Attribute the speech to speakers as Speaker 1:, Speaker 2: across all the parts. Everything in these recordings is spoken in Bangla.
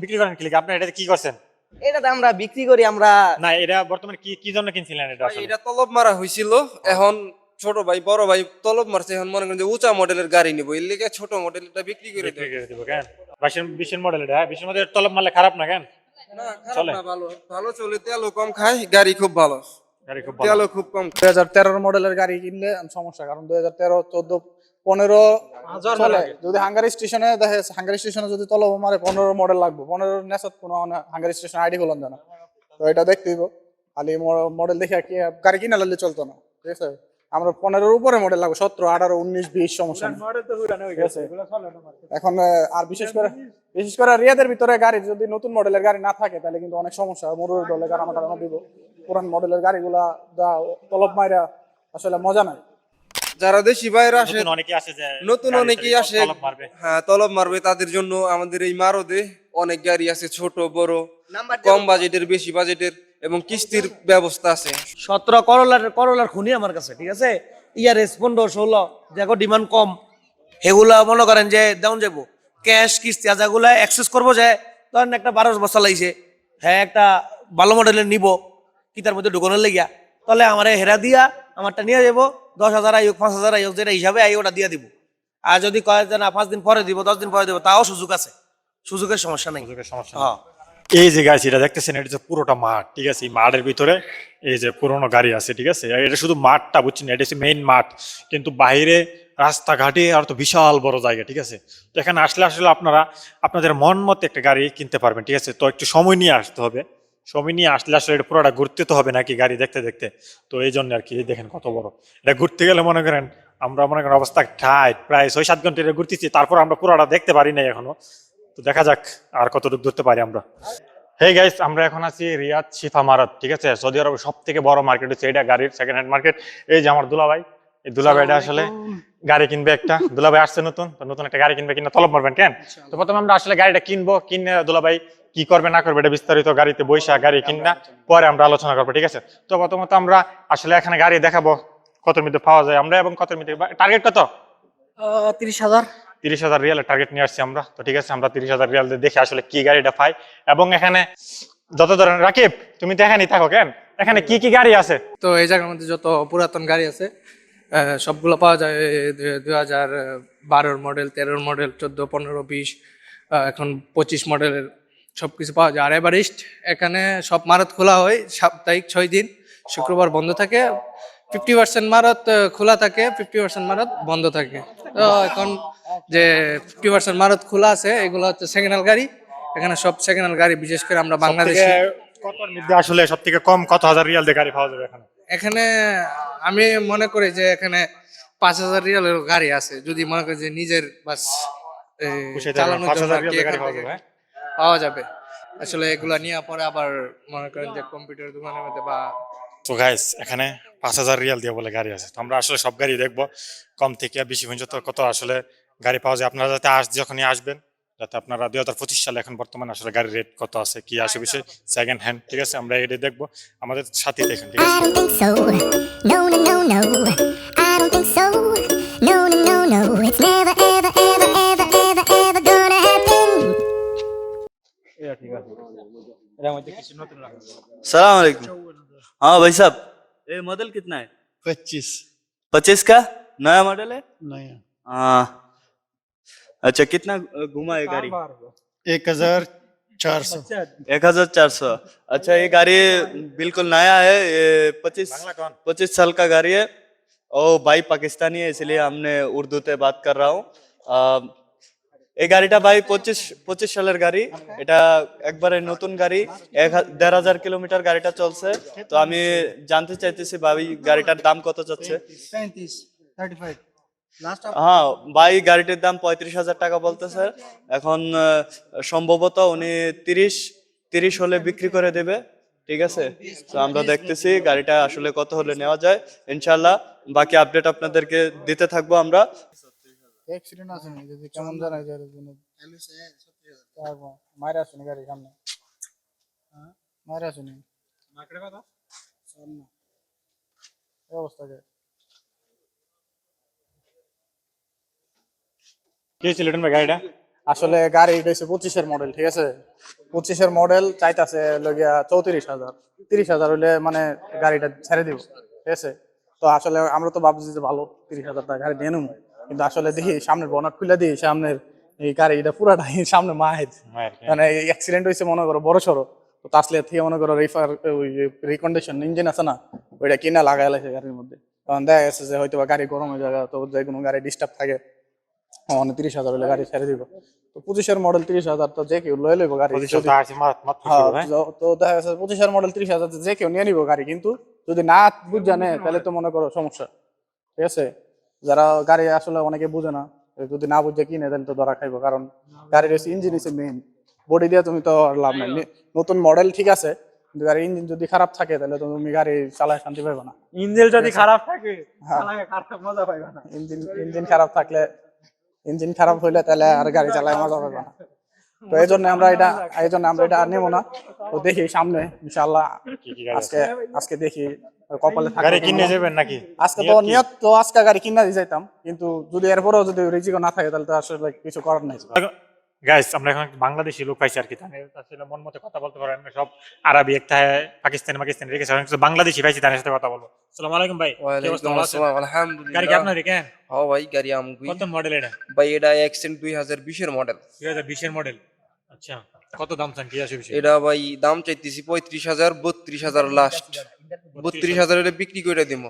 Speaker 1: বিক্রি করেন ক্লিক আপনি এটা কি করছেন?
Speaker 2: এটাতে আমরা বিক্রি করি আমরা
Speaker 1: না এটা বর্তমানে কি কি জন্য কিনছিলেন এটা
Speaker 3: এটা তলব মারা হয়েছিল এখন ছোট ভাই বড় ভাই তলব মারছে এখন মনে করেন যে উঁচা মডেলের গাড়ি নিবো। এর লিগে ছোট মডেলটা বিক্রি করে
Speaker 1: বিক্রি করে দিব কেন? বাইশের বিশের মডেল এটা হ্যাঁ? বিশের মধ্যে তলব মারলে খারাপ না কেন?
Speaker 3: না খারাপ
Speaker 1: চলে।
Speaker 3: না ভালো। ভালো চলে তেলও কম খায় গাড়ি খুব ভালো।
Speaker 1: গাড়ি খুব ভালো।
Speaker 3: তেলও খুব কম
Speaker 4: দুই হাজার তেরোর মডেলের গাড়ি কিনলে সমস্যা কারণ দুই হাজার তেরো চোদ্দ পনেরো চলে। যদি হাঙ্গারি স্টেশনে দেখে হাঙ্গারি স্টেশনে যদি তলব মারে পনেরো মডেল লাগবে। পনেরো নেশাত কোনো হাঙ্গারি স্টেশন আইডি খোলান জানা। তো এটা দেখতে খালি মডেল দেখে কি গাড়ি কিনা লাগলে চলতো না। ঠিক আছে? আমরা পনেরোর উপরে মডেল লাগবে সতেরো আঠারো উনিশ বিশ সমস্যা? এখন আর বিশেষ করে বিশেষ করে রিয়াদের ভিতরে গাড়ি যদি নতুন মডেলের গাড়ি না থাকে তাহলে কিন্তু অনেক সমস্যা। মরুর দলে কারণ আমরা দিব। পুরান মডেলের গাড়িগুলা যা তলব মাইরা আসলে মজা নাই।
Speaker 3: যারা দেশি বাইরে আসে
Speaker 1: নতুন অনেকে আসে যে
Speaker 3: নতুন অনেকেই আসে হ্যাঁ তলব মারবে তাদের জন্য আমাদের এই মারদে অনেক গাড়ি আছে ছোট বড় কম বাজেটের বেশি বাজেটের এবং কিস্তির ব্যবস্থা আছে।
Speaker 5: সতেরো করলার করলার খুনি আমার কাছে ঠিক আছে? ইয়ারেস পনেরো ষোলো দেখো ডিমান্ড কম। এগুলা মনে করেন যে দেওয়া যাব ক্যাশ কিস্তি আজাগুলা অ্যাক্সেস করব যে ধরেন একটা বারো বছর লাগছে হ্যাঁ একটা ভালো মডেলের নিব কি তার মধ্যে ঢুকানোর লেগিয়া তাহলে আমার হেরা দিয়া আমারটা নিয়ে যাব দশ হাজার আইক পাঁচ হাজার আইক যেটা হিসাবে আই ওটা দিয়ে দিব। আর যদি কয় যে না পাঁচ দিন পরে দিব দশ দিন পরে দিব তাও সুযোগ আছে। সুযোগের সমস্যা নেই।
Speaker 1: সুযোগের সমস্যা
Speaker 5: হ্যাঁ।
Speaker 1: এই যে গাড়ি এটা দেখতেছেন এটা হচ্ছে পুরোটা মাঠ ঠিক আছে? এই মাঠের ভিতরে এই যে পুরোনো গাড়ি আছে ঠিক আছে? আর এটা শুধু মাঠটা বুঝছেন? এটা হচ্ছে মেইন মাঠ। কিন্তু বাইরে রাস্তাঘাটে আর তো বিশাল বড় জায়গা ঠিক আছে? তো এখানে আসলে আসলে আপনারা আপনাদের মন মতো একটা গাড়ি কিনতে পারবেন ঠিক আছে? তো একটু সময় নিয়ে আসতে হবে। সময় নিয়ে আসলে আসলে এটা পুরোটা ঘুরতে তো হবে নাকি গাড়ি দেখতে দেখতে? তো এই জন্য আর কি দেখেন কত বড়। এটা ঘুরতে গেলে মনে করেন আমরা মনে করেন অবস্থা ঠাইট প্রায় ছয় সাত ঘণ্টা এটা ঘুরতেছি তারপর আমরা পুরোটা দেখতে পারি নাই এখনও। তো দেখা যাক আর কতটুকু ধরতে পারি আমরা। হে গাইস আমরা এখন আছি রিয়াদ শিফা মারাত ঠিক আছে? সৌদি আরবের সব থেকে বড় মার্কেট হচ্ছে এটা গাড়ির সেকেন্ড হ্যান্ড মার্কেট এই যে আমার দুলাভাই এই দুলাভাইটা আসলে গাড়ি কিনবে একটা। দুলাভাই আসছে নতুন তো নতুন একটা গাড়ি কিনবে কিনা তলব মারবেন কেন? তো প্রথমে আমরা আসলে গাড়িটা কিনবো কিনে দুলাভাই কি করবে না করবে এটা বিস্তারিত গাড়িতে বৈশা গাড়ি কিনা পরে আমরা আলোচনা করব ঠিক আছে? তো প্রথমত আমরা আসলে এখানে গাড়ি দেখাবো কত মধ্যে পাওয়া যায় আমরা এবং কত মধ্যে টার্গেট কত?
Speaker 2: তিরিশ হাজার।
Speaker 1: তিরিশ হাজার রিয়ালের টার্গেট নিয়ে আসছি আমরা তো ঠিক আছে আমরা তিরিশ হাজার রিয়াল দেখে আসলে কি গাড়িটা পাই। এবং এখানে যত ধরনের রাকিব তুমি তো এখানেই থাকো কেন? এখানে কি কি গাড়ি আছে?
Speaker 6: তো এই জায়গার মধ্যে যত পুরাতন গাড়ি আছে সবগুলো পাওয়া যায় দুই হাজার বারোর মডেল তেরোর মডেল চোদ্দ পনেরো বিশ এখন পঁচিশ মডেলের সব কিছু পাওয়া যায়। আর এভারেস্ট এখানে সব মারত খোলা হয় সাপ্তাহিক ছয় দিন। শুক্রবার বন্ধ থাকে। ফিফটি পার্সেন্ট মারত খোলা থাকে ফিফটি পার্সেন্ট মারত বন্ধ থাকে। তো এখন যে ফিফটি পার্সেন্ট মারাত খোলা আছে এগুলো হচ্ছে সেকেন্ড হ্যান্ড গাড়ি। এখানে সব সেকেন্ড হ্যান্ড গাড়ি বিশেষ করে আমরা বাংলাদেশে।
Speaker 1: কতর মধ্যে আসলে সব থেকে কম কত হাজার রিয়াল দিয়ে গাড়ি পাওয়া যাবে এখানে?
Speaker 6: এখানে আমি মনে করি যে এখানে পাঁচ হাজার রিয়ালের গাড়ি আছে। যদি মনে করি যে নিজের বাস এই, চালানোর
Speaker 1: পাঁচ
Speaker 6: জন্য
Speaker 1: পাওয়া যাবে।
Speaker 6: আসলে এগুলা নিয়ে পরে আবার মনে করেন যে কম্পিউটার দোকানের মধ্যে বা
Speaker 1: তো গাইস এখানে পাঁচ হাজার রিয়াল দিয়ে বলে গাড়ি আছে। তো আমরা আসলে সব গাড়ি দেখব। কম থেকে বেশি পর্যন্ত কত আসলে গাড়ি পাওয়া যায়। আপনারা যাতে আস যখনই আসবেন যাতে আপনারা দুই হাজার পঁচিশ সালে এখন বর্তমানে আসলে গাড়ির রেট কত আছে কি আসে বিষয় সেকেন্ড হ্যান্ড ঠিক আছে? আমরা এটা দেখব। আমাদের সাথে দেখেন ঠিক আছে?
Speaker 7: सलाम वालेकुम हाँ भाई साहब। ये मॉडल कितना है?
Speaker 8: पच्चीस।
Speaker 7: पच्चीस का? नया मॉडल है?
Speaker 8: नया।
Speaker 7: हाँ। अच्छा कितना घुमा है गाड़ी?
Speaker 8: एक हज़ार चार सौ।
Speaker 7: एक हज़ार चार सौ। अच्छा ये गाड़ी बिल्कुल नया है। ये पच्चीस पच्चीस साल का गाड़ी है। और भाई पाकिस्तानी है इसलिए हमने उर्दू से बात कर रहा हूँ। এই গাড়িটা ভাই পঁচিশ পঁচিশ সালের গাড়ি। এটা একবারে নতুন গাড়ি। এক দেড় হাজার কিলোমিটার গাড়িটা চলছে। তো আমি জানতে চাইতেছি ভাই গাড়িটার দাম কত যাচ্ছে? হ্যাঁ ভাই গাড়িটির দাম পঁয়ত্রিশ হাজার টাকা বলতেছে। এখন সম্ভবত উনি তিরিশ তিরিশ হলে বিক্রি করে দেবে। ঠিক আছে? তো আমরা দেখতেছি গাড়িটা আসলে কত হলে নেওয়া যায়। ইনশাল্লাহ বাকি আপডেট আপনাদেরকে দিতে থাকব আমরা।
Speaker 4: অ্যাক্সিডেন্ট আছে নাকি? যদি কেমন জানাই যায় মায়ের আসেনি গাড়ি সামনে? মায়ের আসেনি? এই অবস্থা কে?
Speaker 1: কি হয়েছিল ভাই গাড়িটা?
Speaker 4: আসলে গাড়ি এটা হচ্ছে পঁচিশের মডেল ঠিক আছে? পঁচিশের মডেল চাইতাছে লগিয়া চৌত্রিশ হাজার। তিরিশ হাজার হলে মানে গাড়িটা ছেড়ে দিব ঠিক আছে? তো আসলে আমরা তো ভাবছি যে ভালো তিরিশ হাজার টাকা গাড়ি নিয়ে নেব। কিন্তু আসলে দেখি সামনের বনাট খুলে দিই সামনের এই গাড়িটা পুরাটাই সামনে
Speaker 1: হ্যাঁ।
Speaker 4: মানে অ্যাক্সিডেন্ট হয়েছে মনে করো বড় সড়ো। তো তাসলে থেকে মনে করো রিফার ওই রিকন্ডিশন ইঞ্জিন আছে না ওইটা কিনা লাগাই লাগছে গাড়ির মধ্যে। কারণ দেখা গেছে যে হয়তো গাড়ি গরম হয়ে যাবে তো যে কোনো গাড়ি ডিস্টার্ব থাকে মানে তিরিশ হাজার হলে গাড়ি ছেড়ে দিব। তো পঁচিশের মডেল তিরিশ হাজার তো যে কেউ লয়ে লইব গাড়ি।
Speaker 1: তো
Speaker 4: হ্যাঁ,
Speaker 1: হ্যাঁ?
Speaker 4: তো- তো দেখা যাচ্ছে পঁচিশের মডেল তিরিশ হাজার যে কেউ নিয়ে নিবো গাড়ি। কিন্তু যদি না বুঝ জানে তাহলে তো মনে করো সমস্যা। ঠিক আছে? যারা গাড়ি আসলে অনেকে বুঝে না যদি না বুঝে কিনে দেন তো ধরা খাইবো। কারণ গাড়ির ইঞ্জিন হচ্ছে মেইন বডি দিয়ে তুমি তো লাভ নাই। নতুন মডেল ঠিক আছে কিন্তু গাড়ির ইঞ্জিন যদি খারাপ থাকে তাহলে তুমি গাড়ি চালায় শান্তি পাইবে না।
Speaker 2: ইঞ্জিন যদি খারাপ থাকে
Speaker 4: হ্যাঁ।
Speaker 2: খারাপ মজা পাইবে না।
Speaker 4: ইঞ্জিন ইঞ্জিন খারাপ থাকলে ইঞ্জিন খারাপ হইলে তাহলে আর গাড়ি চালায় মজা পাবে না। তো এই জন্য আমরা এটা এই জন্য আমরা এটা আর নেব না। তো দেখি সামনে
Speaker 1: আছে?
Speaker 4: আজকে আজকে দেখি কপালে
Speaker 1: গাড়ি কিনে যাবেন নাকি?
Speaker 4: আজকে তো নিয়ত তো আজকে গাড়ি কিনে দিয়ে যাইতাম কিন্তু যদি এরপরেও যদি রিজিক না থাকে তাহলে তো আসলে কিছু করার নাই।
Speaker 1: গাইস আমরা এখন বাংলাদেশি লোক পাইছি আর কি তাহলে আসলে মন মতো কথা বলতে পারেন না, সব আরবি একটা পাকিস্তানি পাকিস্তানি রেখেছে অনেক কিছু বাংলাদেশি পাইছি তাদের সাথে কথা বলব। আসসালামু আলাইকুম ভাই ভালো গাড়ি কি
Speaker 3: আলহামদুলিল্লাহ
Speaker 1: আপনার কেন
Speaker 3: হ্যাঁ। ভাই গাড়ি আমগুই।
Speaker 1: কত মডেল এটা?
Speaker 3: ভাই এটা দুই হাজার বিশের মডেল
Speaker 1: দুই হাজার বিশের মডেল আচ্ছা কত দাম চান কি আছে বিষয়?
Speaker 3: এটা ভাই দাম চাইতেছি পঁয়ত্রিশ হাজার বত্রিশ হাজার লাস্ট বত্রিশ হাজার হলে বিক্রি করে দিব।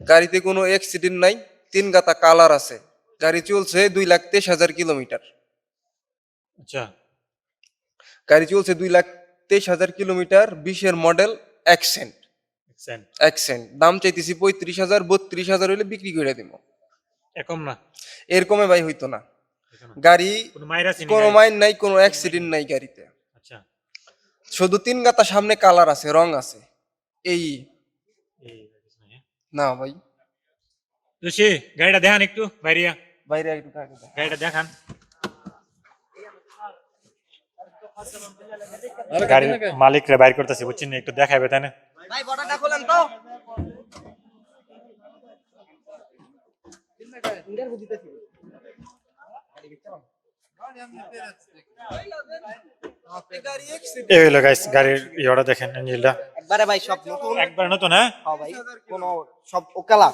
Speaker 3: গাড়িতে কোনো অ্যাক্সিডেন্ট নাই তিন গাতা কালার আছে। গাড়ি চলছে দুই লাখ তেইশ হাজার কিলোমিটার।
Speaker 1: আচ্ছা।
Speaker 3: গাড়ি চলছে দুই লাখ তেইশ হাজার কিলোমিটার বিশের মডেল অ্যাক্সেন্ট অ্যাক্সেন্ট দাম চাইতেছি পঁয়ত্রিশ হাজার বত্রিশ হাজার হলে বিক্রি করে দিব
Speaker 1: এরকম না।
Speaker 3: এরকমে ভাই হইতো না। গাড়ি
Speaker 1: কোনো
Speaker 3: মাইন নাই কোনো অ্যাক্সিডেন্ট নাই গাড়িতে।
Speaker 1: আচ্ছা।
Speaker 3: শুধু তিন গাতা সামনে কালার আছে রং আছে। এই।
Speaker 1: এই
Speaker 3: না ভাই।
Speaker 1: গাড়িটা দেখান একটু বাইরিয়া
Speaker 3: বাইরে একটু
Speaker 1: গাড়িটা দেখান। গাড়ির মালিক রে বাইর করতেছি বুঝছেন না, একটু দেখাবে তাই না
Speaker 2: ভাই বড়টা খোলেন তো।
Speaker 1: এই হইল গাইস গাড়ির ইয়েটা দেখেন ইঞ্জিনটা
Speaker 2: একবারে ভাই সব নতুন।
Speaker 1: একবার নতুন হ্যাঁ?
Speaker 2: হ্যাঁ ভাই কোন সব ওকালা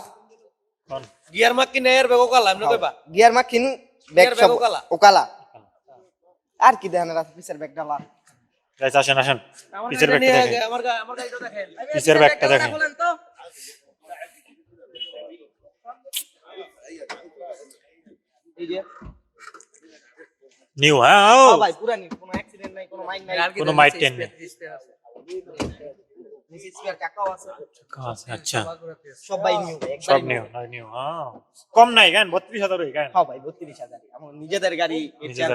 Speaker 5: গিয়ার মাক কিনে এর বেগো কালা কইবা?
Speaker 2: গিয়ার মাখিন ব্যাগ সব
Speaker 5: ওকালা।
Speaker 2: ওকালা আর কি দেন রাত পিছের ব্যাগ ডালা
Speaker 1: গাইস আসেন আসেন। পিছের ব্যাগটা দেখেন।
Speaker 5: আমার আমার গাড়িটা দেখেন।
Speaker 1: পিছের ব্যাগটা দেখেন।
Speaker 2: খোলেন তো। এই যে।
Speaker 1: নিউ হ্যাঁ ও।
Speaker 2: হ্যাঁ ভাই পুরানি কোনো অ্যাক্সিডেন্ট নাই কোনো মাইন নাই।
Speaker 1: কোনো মাইট টেন নেই।
Speaker 2: নিচে স্পেয়ার চাকাও আছে।
Speaker 1: আচ্ছা।
Speaker 2: সব ভাই নিউ
Speaker 1: সব নিউ নিউ হ্যাঁ কম নাই কেন বত্রিশ হাজার ওই কেন
Speaker 2: হ্যাঁ ভাই বত্রিশ হাজার। আমার নিজেদের গাড়ি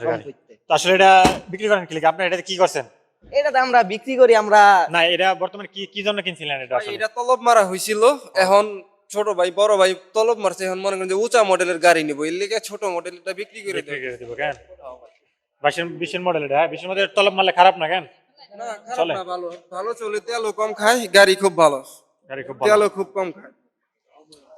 Speaker 2: কম। করতে।
Speaker 1: তো আসলে এটা বিক্রি করেন কি? আপনি এটা কি করছেন?
Speaker 2: এটাতে আমরা বিক্রি করি আমরা
Speaker 1: না এটা বর্তমানে কি কি জন্য কিনছিলেন এটা আসলে?
Speaker 3: এটা তলব মারা হয়েছিল এখন ছোট ভাই বড় ভাই তলব মারছে এখন মনে করেন যে উঁচা মডেলের গাড়ি নিবো। এর লিগে ছোট মডেলটা বিক্রি করে
Speaker 1: বিক্রি করে দিব কেন? বাইশের বিশের মডেল এটা হ্যাঁ? বিশের মধ্যে তলব মারলে খারাপ না কেন?
Speaker 3: না খারাপ
Speaker 1: চলে।
Speaker 3: না ভালো। ভালো চলে তেলও কম খায় গাড়ি খুব ভালো।
Speaker 1: গাড়ি খুব ভালো।
Speaker 3: তেলও খুব কম খায়।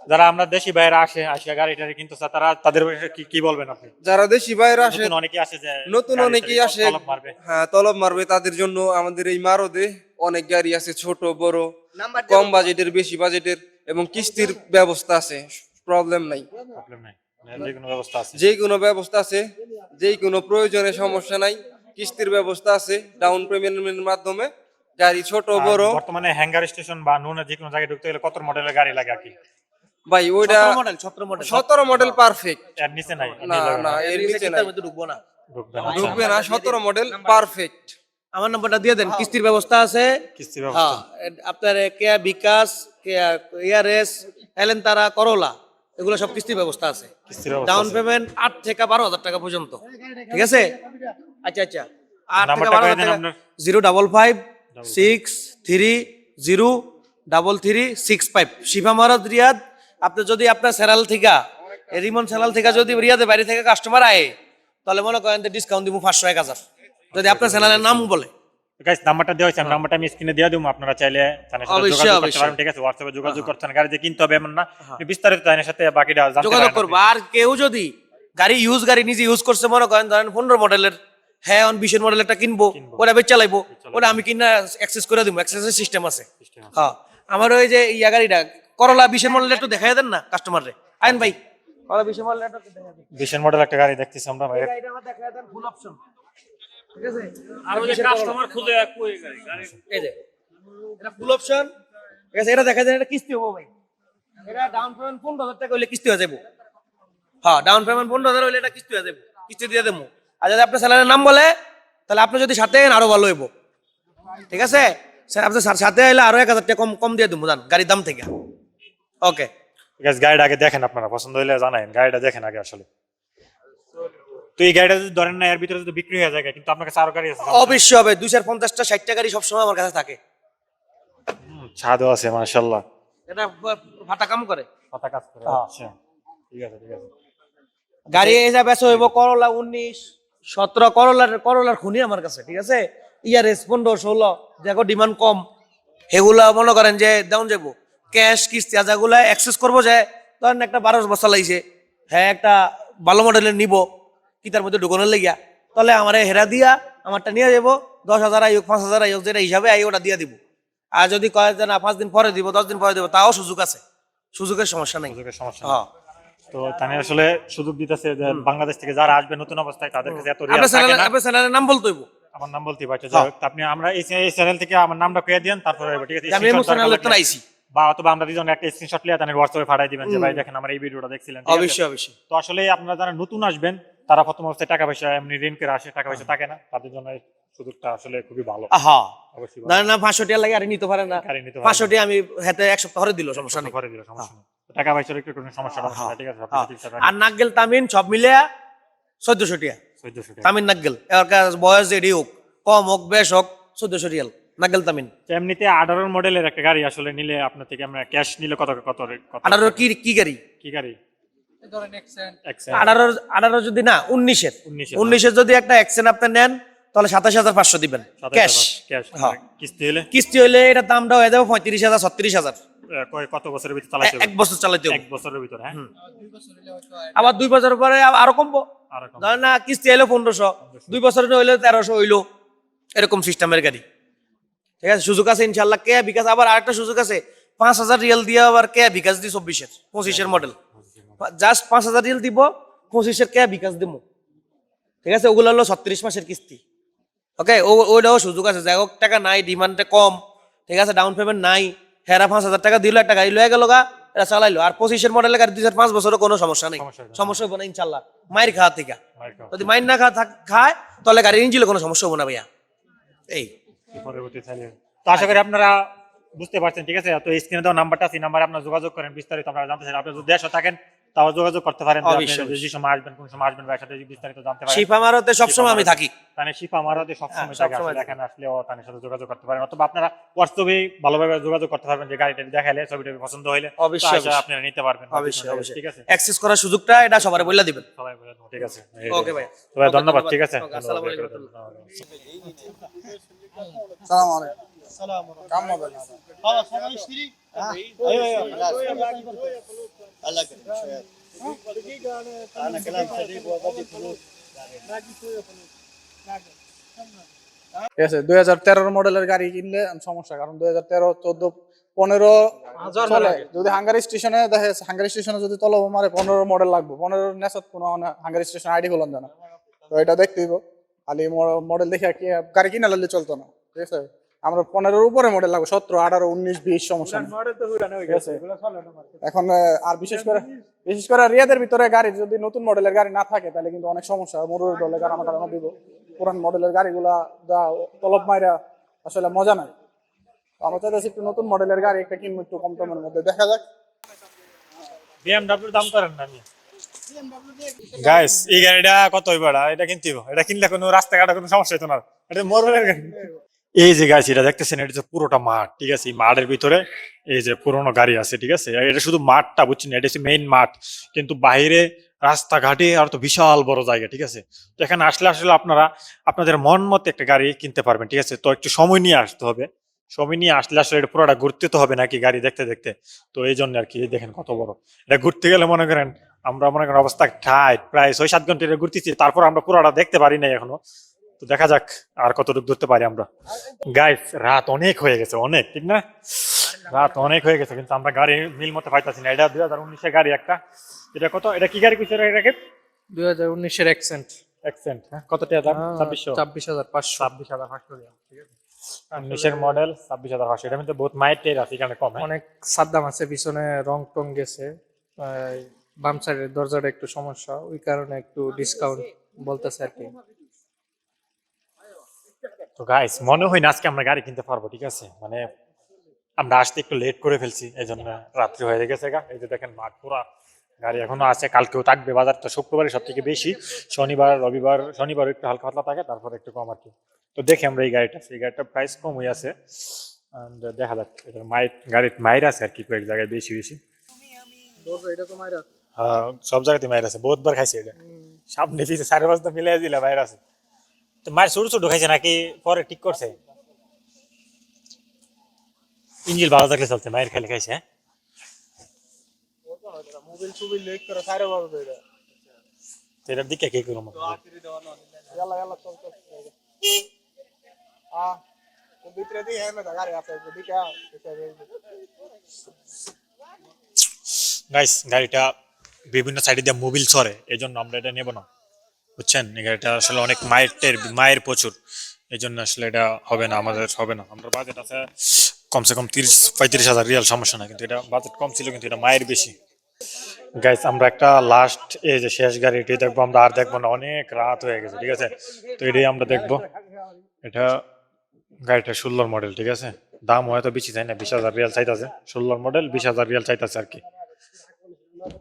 Speaker 1: যারা আমরা দেশি বাইরে আসে আসে গাড়ি টাড়ি কিন্তু তারা তাদের কি কি বলবেন আপনি?
Speaker 3: যারা দেশি বাইরে আসে
Speaker 1: অনেকে আসে যে
Speaker 3: নতুন অনেকেই আসে
Speaker 1: তলব মারবে।
Speaker 3: হ্যাঁ তলব মারবে তাদের জন্য আমাদের এই মারদে অনেক গাড়ি আছে ছোট বড় কম বাজেটের বেশি বাজেটের এবং কিস্তির ব্যবস্থা আছে প্রবলেম নাই।
Speaker 1: প্রবলেম নাই। যে কোনো ব্যবস্থা আছে।
Speaker 3: যে কোনো ব্যবস্থা আছে যে কোনো প্রয়োজনে সমস্যা নাই কিস্তির ব্যবস্থা আছে ডাউন পেমেন্টের মাধ্যমে গাড়ি ছোট বড়।
Speaker 1: বর্তমানে হ্যাঙ্গার স্টেশন বা নুন যে কোনো জায়গায় ঢুকতে গেলে কত মডেলের গাড়ি লাগে আর কি?
Speaker 3: ভাই ওইটা
Speaker 5: মডেল 17 মডেল
Speaker 3: সতেরো মডেল পারফেক্ট
Speaker 1: এর নিচে নাই।
Speaker 3: না না এর নিচে নাই।
Speaker 5: ঢুকবো না।
Speaker 1: ঢুকবে না।
Speaker 3: ঢুকবে না সতেরো মডেল পারফেক্ট
Speaker 5: আমার নাম্বারটা দিয়ে দেন কিস্তির ব্যবস্থা আছে?
Speaker 1: কিস্তি
Speaker 5: হ্যাঁ
Speaker 1: ব্যবস্থা
Speaker 5: আপনার কেয়া বিকাশ কেয়া ইয়ারএস এলেন তারা করলা এগুলো সব কিস্তির ব্যবস্থা আছে।
Speaker 1: কিস্তির
Speaker 5: ডাউন পেমেন্ট আট থেকে বারো হাজার টাকা পর্যন্ত। ঠিক আছে? আচ্ছা আচ্ছা। আট থেকে বারো হাজার টাকা। Zero double five six three zero double three six five Shifa Maharaj Riyad আপনি যদি আপনার সেরাল থেকে রিমন সেরাল থেকে যদি রিয়াদের বাড়ি থেকে কাস্টমার আয় তাহলে মনে করেন ডিসকাউন্ট দিব পাঁচশো এক হাজার। যদি আপনার চ্যানেলের নাম বলে।
Speaker 1: গাইস নাম্বারটা দেওয়া হয়েছে নাম্বারটা আমি স্ক্রিনে দিয়ে দেবো আপনারা চাইলে তাদের সাথে
Speaker 5: অবশ্যই,
Speaker 1: যোগাযোগ করতে পারেন ঠিক আছে? হোয়াটসঅ্যাপে যোগাযোগ করতে গাড়ি যে কিনতে হবে এমন না। বিস্তারিত তাদের সাথে বাকিটা
Speaker 5: যোগাযোগ করব। আর কেউ যদি গাড়ি ইউজ গাড়ি নিজে ইউজ করছে মনে করেন ধরেন পনেরো মডেলের হ্যাঁ অন বিশের মডেলেরটা কিনবো ওটা বেচ চালাইবো ওটা আমি কিনা অ্যাক্সেস করে দিব অ্যাক্সেসের সিস্টেম আছে। হ্যাঁ। আমার ওই যে ইয়া গাড়িটা করলা বিশের মডেলের একটু দেখাই দেন না কাস্টমার রে। আইন ভাই। করলা বিশের মডেলের একটু দেখাই দেন।
Speaker 1: বিশের মডেল একটা গাড়ি দেখতেছি আমরা ভাই
Speaker 5: গাড়িটা আমার দেখাই দেন ফুল অপশন ঠিক আছে?
Speaker 9: আর ওই যে কাস্টমার খুঁজে এক কই গাড়ি গাড়ি
Speaker 5: এই যে। এটা ফুল অপশন ঠিক আছে এটা দেখা যায় এটা কিস্তি হব ভাই। এটা ডাউন পেমেন্ট পনেরো হাজার টাকা হইলে কিস্তি হয়ে যাব। হ্যাঁ ডাউন পেমেন্ট পনেরো হাজার হইলে এটা কিস্তি হয়ে যাব। কিস্তি দিয়ে দেবো। আর যদি আপনার স্যালারির নাম বলে তাহলে আপনি যদি সাথে আইন আরও ভালো হইব। ঠিক আছে? স্যার আপনার সাথে আইলে আরও এক হাজার টাকা কম কম দিয়ে দেবো জান গাড়ির দাম থেকে। ওকে
Speaker 1: ঠিক আছে গাড়িটা আগে দেখেন আপনারা পছন্দ হলে জানাইন। গাড়িটা দেখেন আগে আসলে। তো এই গাড়িটা যদি ধরেন না এর ভিতরে যদি বিক্রি হয়ে যায় কিন্তু আপনার কাছে আরও গাড়ি আছে।
Speaker 5: অবশ্যই হবে। দুইশো পঞ্চাশটা ষাটটা গাড়ি সবসময় আমার কাছে থাকে।
Speaker 1: ছাদও আছে মাশাল্লাহ
Speaker 5: এটা ফাটা কাম করে?
Speaker 1: কথা কাজ করে
Speaker 5: হ্যাঁ।
Speaker 1: আচ্ছা। ঠিক আছে ঠিক আছে।
Speaker 5: গাড়ি এসে বেচা হইব করলা উনিশ সতেরো করলার করলার খুনি আমার কাছে ঠিক আছে? ইয়ার পনেরো ষোলো দেখো ডিমান্ড কম। সেগুলা মনে করেন যে দেওয়া যাব ক্যাশ কিস্তি আজাগুলা অ্যাক্সেস করব যে ধরেন একটা বারো বছর লাগছে হ্যাঁ একটা ভালো মডেলের নিব কি তার মধ্যে ঢুকানোর লেগিয়া তাহলে আমার হেরা দিয়া আমারটা নিয়ে যাব দশ হাজার আইক পাঁচ হাজার আইক যেটা হিসাবে আই ওটা দিয়ে দিব। আর যদি কয় যে না পাঁচ দিন পরে দিব দশ দিন পরে দিব তাও সুযোগ আছে। সুযোগের সমস্যা নেই।
Speaker 1: সুযোগের সমস্যা
Speaker 5: হ্যাঁ।
Speaker 1: তো তাহলে আসলে সুযোগ দিতেছে যে বাংলাদেশ থেকে যারা আসবে নতুন অবস্থায় তাদের কাছে এত
Speaker 5: আপনার চ্যানেলের নাম বলতে হইব।
Speaker 1: আমার নাম বলতে পারছে যাই আপনি আমরা এই চ্যানেল থেকে আমার নামটা কয়ে দেন তারপরে ঠিক আছে?
Speaker 5: আমি একটা আইছি।
Speaker 1: বা অথবা আমরা দুজন একটা স্ক্রিনশট তাদের হোয়াটসঅ্যাপে পাঠিয়ে দিবেন যে ভাই দেখেন আমার এই ভিডিওটা দেখছিলেন
Speaker 5: অবশ্যই অবশ্যই।
Speaker 1: তো আসলে আপনারা যারা নতুন আসবেন তারা প্রথম অবস্থায় টাকা পয়সা এমনি ঋণ করে আসে টাকা পয়সা থাকে না। তাদের জন্য সুযোগটা আসলে খুবই ভালো।
Speaker 5: আহা।
Speaker 1: অবশ্যই
Speaker 5: না না পাঁচশো টাকা লাগে আর নিতে পারে না।
Speaker 1: গাড়ি নিতে
Speaker 5: পাঁচশো টাকা আমি হাতে এক সপ্তাহ ধরে দিল সমস্যা নেই।
Speaker 1: করে দিল সমস্যা নেই। টাকা পয়সার একটু কোনো সমস্যা না, ঠিক আছে?
Speaker 5: হ্যাঁ। আর নাগেল তামিন সব মিলে চোদ্দশো টাকা।
Speaker 1: চোদ্দশো টাকা।
Speaker 5: তামিন নাগেল এর বয়স যেডি হোক কম হোক বেশ হোক চোদ্দশো রিয়াল। নাগেল তামিন
Speaker 1: এমনিতে আঠারো মডেলের একটা গাড়ি আসলে নিলে আপনার থেকে আমরা ক্যাশ নিলে কত কত কত
Speaker 5: আঠারো কি কি গাড়ি?
Speaker 1: কি গাড়ি?
Speaker 5: আঠারো আঠারো যদি না উনিশের।
Speaker 1: 19
Speaker 5: উনিশের যদি একটা আপনি নেন তাহলে সাতাশ হাজার পাঁচশো দিবেন। ক্যাশ
Speaker 1: ক্যাশ
Speaker 5: হ্যাঁ।
Speaker 1: কিস্তি হলে?
Speaker 5: কিস্তি হইলে এটার দামটা হয়ে যাবে পঁয়ত্রিশ হাজার ছত্রিশ হাজার।
Speaker 1: কয়- কত বছরের ভিতরে চালাইতে
Speaker 5: এক বছর চালাইতে
Speaker 1: এক বছরের ভিতরে হ্যাঁ।
Speaker 5: আবার দুই বছর পরে আরও কমবো।
Speaker 1: আর
Speaker 5: না কিস্তি এলো পনেরোশো। দুই বছর হইল তেরোশো হইল। এরকম সিস্টেমের গাড়ি। ঠিক আছে? সুযোগ আছে ইনশাল্লাহ কে? বিকাশ আবার আরেকটা সুযোগ আছে। পাঁচ হাজার রিয়াল দিয়ে আবার কে? বিকাশ দি চব্বিশের পঁচিশের মডেল জাস্ট পাঁচ হাজার রিয়াল দিব পঁচিশের কে? বিকাশ দিব ঠিক আছে? ওগুলো হলো ছত্রিশ মাসের কিস্তি। ওকে ওইটাও সুযোগ আছে। যাই হোক টাকা নাই ডিমান্ডটা কম। ঠিক আছে? ডাউন পেমেন্ট নাই। হেরা পাঁচ হাজার টাকা দিল একটা গাড়ি লয়ে গেল গা এটা চালাইলো। আর পঁচিশের মডেলের গাড়ি দুই পাঁচ বছরও কোনো সমস্যা নেই।
Speaker 1: সমস্যা
Speaker 5: হবে না ইনশাল্লাহ মায়ের খাওয়া থেকে। যদি মাইন না খাওয়া থাক- খায় তাহলে গাড়ির ইঞ্জিলে কোনো সমস্যা হবে না ভাইয়া। এই।
Speaker 1: পরবর্তী তো আশা করি আপনারা বুঝতে পারছেন ঠিক আছে? তো স্ক্রিনে দেওয়া নাম্বারটা সেই নাম্বারে আপনারা যোগাযোগ করেন বিস্তারিত আপনারা জানতে চাই আপনি যদি দেশে থাকেন তাও যোগাযোগ করতে পারেন যে সময় আসবেন কোন সময় আসবেন বা বিস্তারিত জানতে পারেন।
Speaker 5: শিফা মারতে সবসময় আমি থাকি।
Speaker 1: তাহলে শিফা আমারতে সবসময়
Speaker 5: হ্যাঁ,
Speaker 1: আসলে এখানে আসলেও তাদের সাথে যোগাযোগ করতে পারেন। অথবা আপনারা হোয়াটসঅ্যাপে ভালোভাবে যোগাযোগ করতে পারবেন যে গাড়িটা দেখাইলে ছবিটা পছন্দ হইলে
Speaker 5: অবশ্যই,
Speaker 1: আপনারা নিতে পারবেন।
Speaker 5: অবশ্যই অবশ্যই।
Speaker 1: ঠিক আছে?
Speaker 5: অ্যাক্সেস করার সুযোগটা এটা সবার বলে দিবেন।
Speaker 1: সবাই বলে দেবো, ঠিক আছে।
Speaker 5: ওকে ভাই।
Speaker 1: ভাই ধন্যবাদ ঠিক আছে?
Speaker 5: আসসালামু আলাইকুম।
Speaker 4: সালাম আলাইকুম। কাম হবে না। ঠিক আছে দুই হাজার তেরোর মডেলের গাড়ি কিনলে সমস্যা কারণ দুই হাজার তেরো চোদ্দ পনেরো চলে। যদি হাঙ্গারি স্টেশনে দেখে হাঙ্গারি স্টেশনে যদি তলব মারে পনেরো মডেল লাগবে। পনেরো নেশাত কোনো হাঙ্গারি স্টেশন আইডি খোলন জানা। তো এটা দেখতে দিব খালি মডেল দেখে কি গাড়ি কিনা লাগলে চলতো না। ঠিক আছে? আমরা পনেরোর উপরে মডেল লাগবে সতেরো আঠারো উনিশ বিশ সমস্যা এখন আর বিশেষ করে বিশেষ করে রিয়াদের ভিতরে গাড়ি যদি নতুন মডেলের গাড়ি না থাকে তাহলে কিন্তু অনেক সমস্যা মরুর দলে কারণ কারণ দিব। পুরান মডেলের গাড়িগুলা যা তলব মাইরা আসলে মজা নাই। আমরা চাইতেছি একটু নতুন মডেলের গাড়ি একটা কিনবো একটু কম দামের মধ্যে। দেখা যাক।
Speaker 1: বিএমডব্লিউ দাম করেন না গাইস এই গাড়িটা কত হইব এটা? এটা কিনতে এটা কিনলে কোনো রাস্তাঘাটে কোনো সমস্যা হতো না। এটা মোরবেলের গাড়ি। এই যে গাছ, এটা দেখতেছেন, এটা হচ্ছে পুরোটা মাঠ, ঠিক আছে? এই মাঠের ভিতরে এই যে পুরোনো গাড়ি আছে, ঠিক আছে? এটা শুধু মাঠটা, বুঝছেন? এটা হচ্ছে মেইন মাঠ। কিন্তু বাইরে রাস্তাঘাটে আর তো বিশাল বড় জায়গা, ঠিক আছে? তো এখানে আসলে আসলে আপনারা, আপনাদের মন মতো একটা গাড়ি কিনতে পারবেন, ঠিক আছে? তো একটু সময় নিয়ে আসতে হবে। সময় নিয়ে আসলে আসলে এটা পুরোটা ঘুরতে তো হবে নাকি গাড়ি দেখতে দেখতে? তো এই জন্য আর কি দেখেন কত বড়। এটা ঘুরতে গেলে মনে করেন, আমরা মনে করেন অবস্থা টাইট প্রায় ছয় সাত ঘণ্টা এটা ঘুরতেছি, তারপর আমরা পুরোটা দেখতে পারি নাই এখনও। তো দেখা যাক আর কতটুকু ধরতে পারি আমরা। গাইস রাত অনেক হয়ে গেছে অনেক ঠিক না? রাত অনেক হয়ে গেছে কিন্তু আমরা গাড়ি মিল মতো পাইতাছি না। এটা দুই হাজার উনিশের গাড়ি একটা। এটা কত? এটা কি গাড়ি এটাকে
Speaker 6: দুই হাজার উনিশের অ্যাকসেন্ট
Speaker 1: অ্যাকসেন্ট হ্যাঁ? কত টাকা দাম? ছাব্বিশশো।
Speaker 6: ছাব্বিশ হাজার পাঁচশো।
Speaker 1: ছাব্বিশ হাজার পাঁচশো ঠিক আছে? উনিশের মডেল ছাব্বিশ হাজার পাঁচশো। এটার মধ্যে বহুত মাইট টের আছে এখানে কম হ্যাঁ?
Speaker 6: অনেক সাদ্দাম আছে পিছনে রং টং গেছে। বাম সাইডের দরজাটা একটু সমস্যা ওই কারণে একটু ডিসকাউন্ট বলতেছে আর কি।
Speaker 1: তো গাইস মনে হয় না আজকে আমরা গাড়ি কিনতে পারব ঠিক আছে? মানে আমরা আসতে একটু লেট করে ফেলছি এই জন্য রাত্রি হয়ে গেছে গা। এই যে দেখেন মাঠ পুরা গাড়ি এখনও আছে কালকেও থাকবে বাজার তো শুক্রবারে সব থেকে বেশি। শনিবার রবিবার শনিবার একটু হালকা পাতলা থাকে তারপর একটু কম আর কি। তো দেখি আমরা এই গাড়িটা এই গাড়িটার প্রাইস কম হয়ে আছে দেখা যাক এটার মাইর গাড়ির মাইর আছে আর কি কয়েক জায়গায় বেশি বেশি।
Speaker 6: এটা
Speaker 1: হ্যাঁ, সব জায়গাতে মাইর আছে বহুতবার খাইছে এটা। সামনে পিছে সাড়ে পাঁচটা মিলাই দিলে মাইর আছে। তো ছোট ছোট খাইছে নাকি পরে ঠিক করছে? ইঞ্জিল ভালো থাকলে চলছে, মায়ের খেলে খাইছে হ্যাঁ?
Speaker 4: সুবিল করে
Speaker 1: দিকে কে
Speaker 4: দিকে
Speaker 1: গাইস গাড়িটা বিভিন্ন সাইডে দিয়ে মোবিল সরে এই জন্য আমরা এটা নেব না। বুঝছেন? গাড়িটা আসলে অনেক মায়ের মায়ের প্রচুর। এই জন্য আসলে এটা হবে না, আমাদের হবে না। আমরা বাজেট আছে কমসে কম তিরিশ, পঁয়ত্রিশ হাজার রিয়াল সমস্যা না কিন্তু এটা বাজেট কম ছিল, কিন্তু এটা মায়ের বেশি। গাইস আমরা একটা লাস্ট এই যে শেষ গাড়ি এটি দেখব, আমরা আর দেখব না, অনেক রাত হয়ে গেছে, ঠিক আছে? তো এটাই আমরা দেখব। এটা গাড়িটা ষোলোর মডেল ঠিক আছে? দাম হয়তো বেশি চাই না? বিশ হাজার রিয়াল চাইতেছে, ষোলোর মডেল বিশ হাজার রিয়াল চাইতেছে আর কি।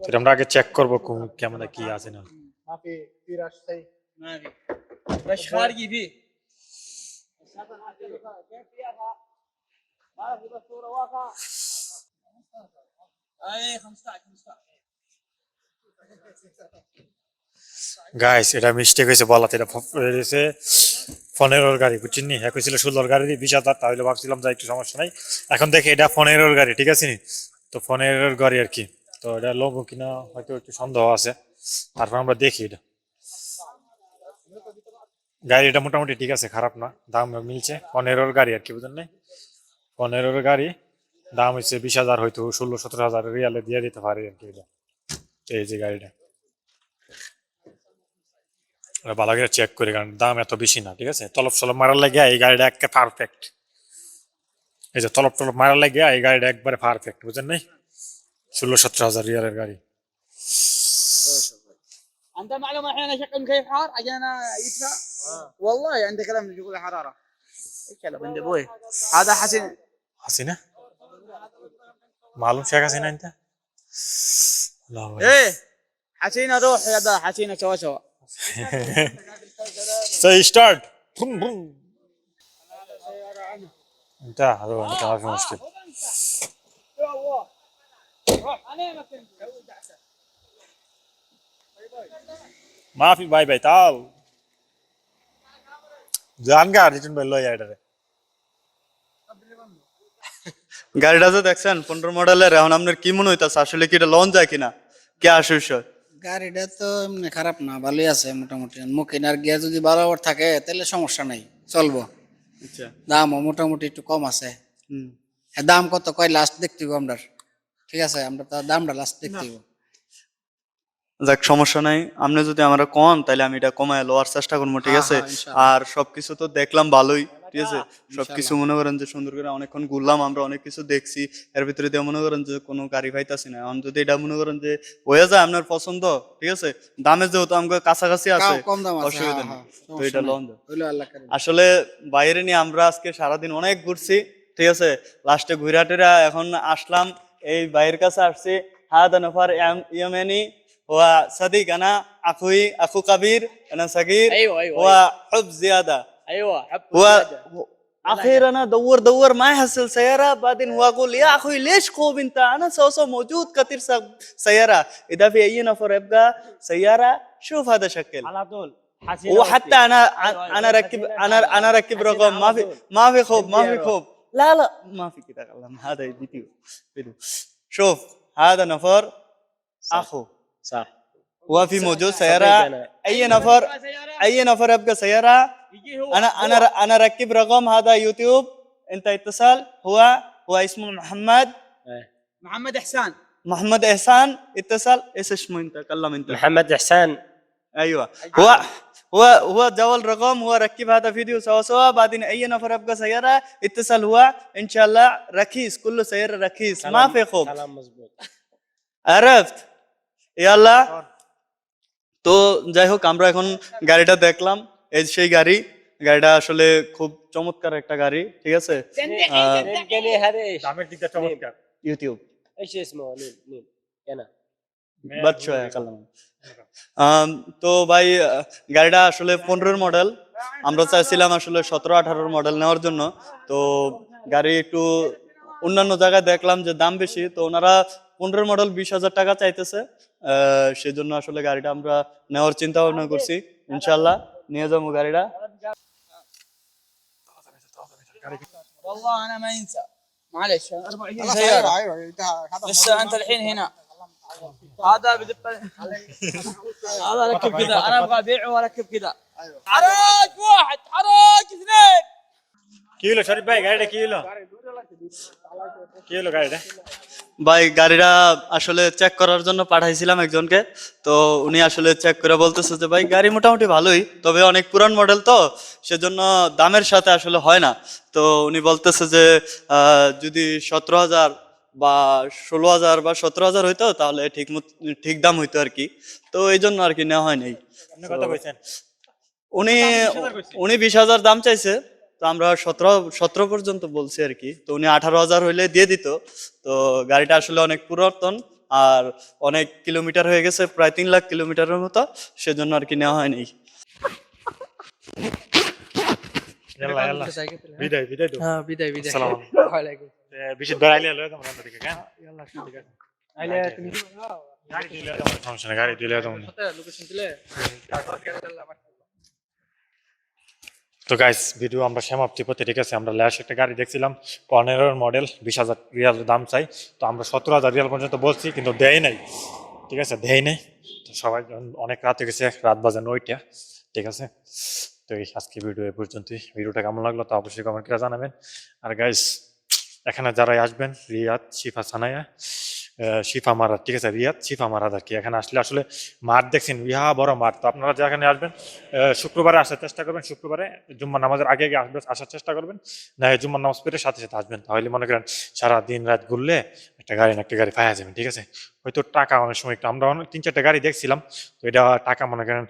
Speaker 1: এটা আমরা আগে চেক করব কেমন কি আছে না।
Speaker 4: মাফি তিরাশ সেই
Speaker 2: باش خارجي فيه اي 15 15
Speaker 1: গাইস এটা মিস্টেক হয়েছে বলাতে এটা ফ- হয়েছে পনেরোর গাড়ি বুঝছেন নি এক হয়েছিল ষোলোর গাড়ি বিশ হাজার তাহলে ভাবছিলাম যে একটু সমস্যা নাই এখন দেখি এটা পনেরোর গাড়ি ঠিক আছে নি তো পনেরোর গাড়ি আর কি তো এটা লোবো কিনা হয়তো একটু সন্দেহ আছে তারপর আমরা দেখি এটা। গাড়িটা মোটামুটি ঠিক আছে, খারাপ না, দাম মিলছে। পনেরোর গাড়ি আর কি, বুঝলেন নাই? পনেরোর গাড়ি, দাম হচ্ছে বিশ হাজার, হয়তো ষোলো সতেরো হাজার রিয়ালে দিয়ে দিতে পারে আর কি এটা। এই যে গাড়িটা। ভালো করে চেক করি, কারণ দাম এত বেশি না, ঠিক আছে? তলব সলব মারার লাগে, এই গাড়িটা একে পারফেক্ট এই যে তলব টলব মারার লাগে, এই গাড়িটা একবারে পারফেক্ট বুঝেন নাই? ষোলো সতেরো হাজার রিয়ালের গাড়ি।
Speaker 2: انت معلومة الحين اشغل مكيف حار؟ عشان يدفع آه. والله عندك كلام يقول حرارة. كلام عند أبوي. هذا حسين.
Speaker 1: حسينة؟ معلوم شايف حسينة أنت؟ لا
Speaker 2: إيه حسينة روح يا ذا حسينة سوا سوا.
Speaker 1: سي ستارت انت هذا ما في مشكلة. يا الله. روح أنا ما كنت মাফি ভাই ভাই তাও ভাই লই আইডারে
Speaker 7: গাড়িটা দেখছেন পনেরো মডেলের এখন আপনার কি মনে হইতাছে আসলে কি এটা লঞ্চ যায় কিনা কে
Speaker 10: গাড়িটা তো এমনি খারাপ না ভালোই আছে মোটামুটি মুখে আর গিয়া যদি বরাবর থাকে তাহলে সমস্যা নাই চলবো দামও মোটামুটি একটু কম আছে দাম কত কয় লাস্ট দেখতে আমরা ঠিক আছে আমরা তো দামটা লাস্ট দেখতে
Speaker 7: যাক সমস্যা নাই। আপনি যদি আমরা কম তাহলে আমি এটা কমায় লওয়ার চেষ্টা করব ঠিক
Speaker 10: হ্যাঁ,
Speaker 7: আছে?
Speaker 10: হ্যাঁ,
Speaker 7: আর সবকিছু তো দেখলাম ভালোই ঠিক আছে? সবকিছু মনে করেন যে সুন্দর করে অনেকক্ষণ ঘুরলাম আমরা অনেক কিছু দেখছি। এর ভিতরে দিয়ে মনে করেন যে কোনো গাড়ি পাইতাছি না। এখন যদি এটা মনে করেন যে হয়ে যায় আপনার পছন্দ ঠিক আছে? দামে যেহেতু আমাকে কাছাকাছি আছে অসুবিধা
Speaker 10: হ্যাঁ,
Speaker 7: নেই।
Speaker 10: হ্যাঁ,
Speaker 7: তো এটা লন। আসলে বাইরে নিয়ে আমরা আজকে সারাদিন অনেক ঘুরছি ঠিক আছে? লাস্টে ঘুরাটেরা এখন আসলাম এই বাইরের কাছে আসছি হাদা নফার ইয়ামেনি। هو صديق أنا أخوي أخو كبير أنا صغير.
Speaker 2: أيوه أيوه
Speaker 7: هو أيوة. حب
Speaker 2: زيادة. أيوه حب
Speaker 7: زيادة. أخيرا أنا دور دور ما يحصل سيارة. بعدين هو أقول يا أخوي ليش خوب أنت؟ أنا سو سو موجود كثير سيارة. إذا في أي نفر يبقى سيارة شوف هذا شكل.
Speaker 2: على طول.
Speaker 7: وحتى أنا أنا ركب أنا أنا ركب رقم. ما في ما في خوب ما في خوب لا لا ما في كده. هذا فيديو شوف هذا نفر أخو.
Speaker 9: صح.
Speaker 7: هو في موجود سيارة؟ أي نفر؟ أي نفر يبقى سيارة؟ أنا أنا أنا ركب رقم هذا يوتيوب. أنت اتصل. هو هو اسمه محمد.
Speaker 2: محمد إحسان.
Speaker 7: محمد إحسان. اتصل. إيش اسمه أنت؟ كلم أنت.
Speaker 9: محمد إحسان.
Speaker 7: أيوه. هو هو هو جوال رقم. هو ركب هذا فيديو سوا سوا. بعدين أي نفر يبقى سيارة؟ اتصل هو. إن شاء الله رخيص كل سيارة رخيص ما في خوف.
Speaker 9: كلام مظبوط.
Speaker 7: عرفت؟ এ আল্লাহ। তো যাই হোক আমরা এখন গাড়িটা দেখলাম। এই সেই গাড়ি। গাড়িটা আসলে খুব চমৎকার একটা গাড়ি ঠিক আছে? ইউটিউব তো ভাই গাড়িটা আসলে পনেরোর মডেল। আমরা চাইছিলাম আসলে সতেরো আঠারোর মডেল নেওয়ার জন্য। তো গাড়ি একটু অন্যান্য জায়গায় দেখলাম যে দাম বেশি। তো ওনারা পনেরোর মডেল বিশ হাজার টাকা চাইতেছে আহ, সেজন্য আসলে গাড়িটা আমরা নেওয়ার চিন্তা ভাবনা করছি ইনশাল্লাহ নিয়ে যাবো গাড়িটা
Speaker 2: والله انا ما ينسى معلش 24
Speaker 4: خلاص،
Speaker 2: سياره
Speaker 4: ايوه ايوه انت هذا
Speaker 2: بس انت الحين هنا هذا بدب هذا ركب كذا انا ابغى ابيعه واركب كذا حراك واحد حراك اثنين
Speaker 1: কি হলো শরীফ ভাই গাড়িটা কি হলো কি হলো গাড়িটা।
Speaker 7: ভাই গাড়িটা আসলে চেক করার জন্য পাঠাইছিলাম একজনকে। তো উনি আসলে চেক করে বলতেছে যে ভাই গাড়ি মোটামুটি ভালোই তবে অনেক পুরান মডেল তো সেজন্য দামের সাথে আসলে হয় না। তো উনি বলতেছে যে যদি সতেরো হাজার বা ষোলো হাজার বা সতেরো হাজার হইতো তাহলে ঠিক মত- ঠিক দাম হইতো আর কি। তো এই জন্য আর কি নেওয়া হয় নাই। উনি উনি বিশ হাজার দাম চাইছে। তো আমরা সতেরো সতেরো পর্যন্ত বলছি আর কি। তো উনি আঠারো হাজার হইলে দিয়ে দিত। তো গাড়িটা আসলে অনেক পুরাতন আর অনেক কিলোমিটার হয়ে গেছে প্রায় তিন লাখ কিলোমিটারের মতো। সেজন্য আর কি নেওয়া হয়নি।
Speaker 1: বিদায় বিদায়
Speaker 6: হ্যাঁ বিদায় বিদায়।
Speaker 1: বেশি হ্যাঁ। গাড়ি দিলে যাব সমস্যা গাড়ি দিলে
Speaker 6: দিলে?
Speaker 1: তো গাইস ভিডিও আমরা সমাপ্তি পথে ঠিক আছে আমরা ল্যাশ একটা গাড়ি দেখছিলাম পনেরোর মডেল বিশ হাজার রিয়াল দাম চাই। তো আমরা সতেরো হাজার রিয়াল পর্যন্ত বলছি কিন্তু দেয় নাই। ঠিক আছে দেয় নাই। তো সবাই অনেক রাত হয়ে গেছে রাত বাজে নয়টা। ঠিক আছে? তো এই আজকে ভিডিও এ পর্যন্তই। ভিডিওটা কেমন লাগল তো অবশ্যই কমেন্ট করে জানাবেন। আর গাইস এখানে যারাই আসবেন রিয়াদ শিফা আহ, শিফা মারাদ ঠিক আছে, রিয়াদ? শিফা মারাদ আর কি এখানে আসলে আসলে মাঠ দেখছেন, ইহা বড় মাঠ। তো আপনারা যেখানে আসবেন শুক্রবারে আসার চেষ্টা করবেন, শুক্রবারে জুম্মা নামাজের আগে আগে আসবে আসার চেষ্টা করবেন, না জুম্মার নামাজ পড়ে সাথে সাথে আসবেন। তাহলে মনে করেন সারা দিন রাত ঘুরলে একটা গাড়ি না একটা গাড়ি পাওয়া যাবেন, ঠিক আছে? হয়তো টাকা অনেক সময় একটু, আমরা অনেক তিন চারটা গাড়ি দেখছিলাম, তো এটা টাকা মনে করেন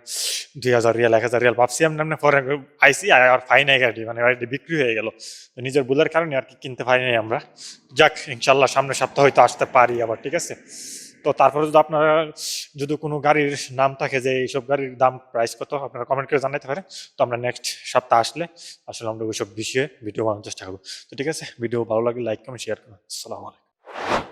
Speaker 1: দুই হাজার রিয়াল, এক হাজার রিয়াল ভাবছি আমি এমনি পরে আইসি আর পাই নাই গাড়ি মানে গাড়িটি বিক্রি হয়ে গেল। নিজের ভুলের কারণে আর কি কিনতে পারি নাই আমরা। যাক, ইনশাল্লাহ সামনের সপ্তাহে হয়তো আসতে পারি আবার, ঠিক আছে? তো তারপরে যদি আপনারা, যদি কোনো গাড়ির নাম থাকে যে এইসব গাড়ির দাম প্রাইস কত, আপনারা কমেন্ট করে জানাতে পারেন। তো আমরা নেক্সট সপ্তাহ আসলে আসলে আমরা ওইসব বিষয়ে ভিডিও বানানোর চেষ্টা করব। তো ঠিক আছে ভিডিও ভালো লাগলে লাইক কমেন্ট শেয়ার করুন। আসসালামু আলাইকুম।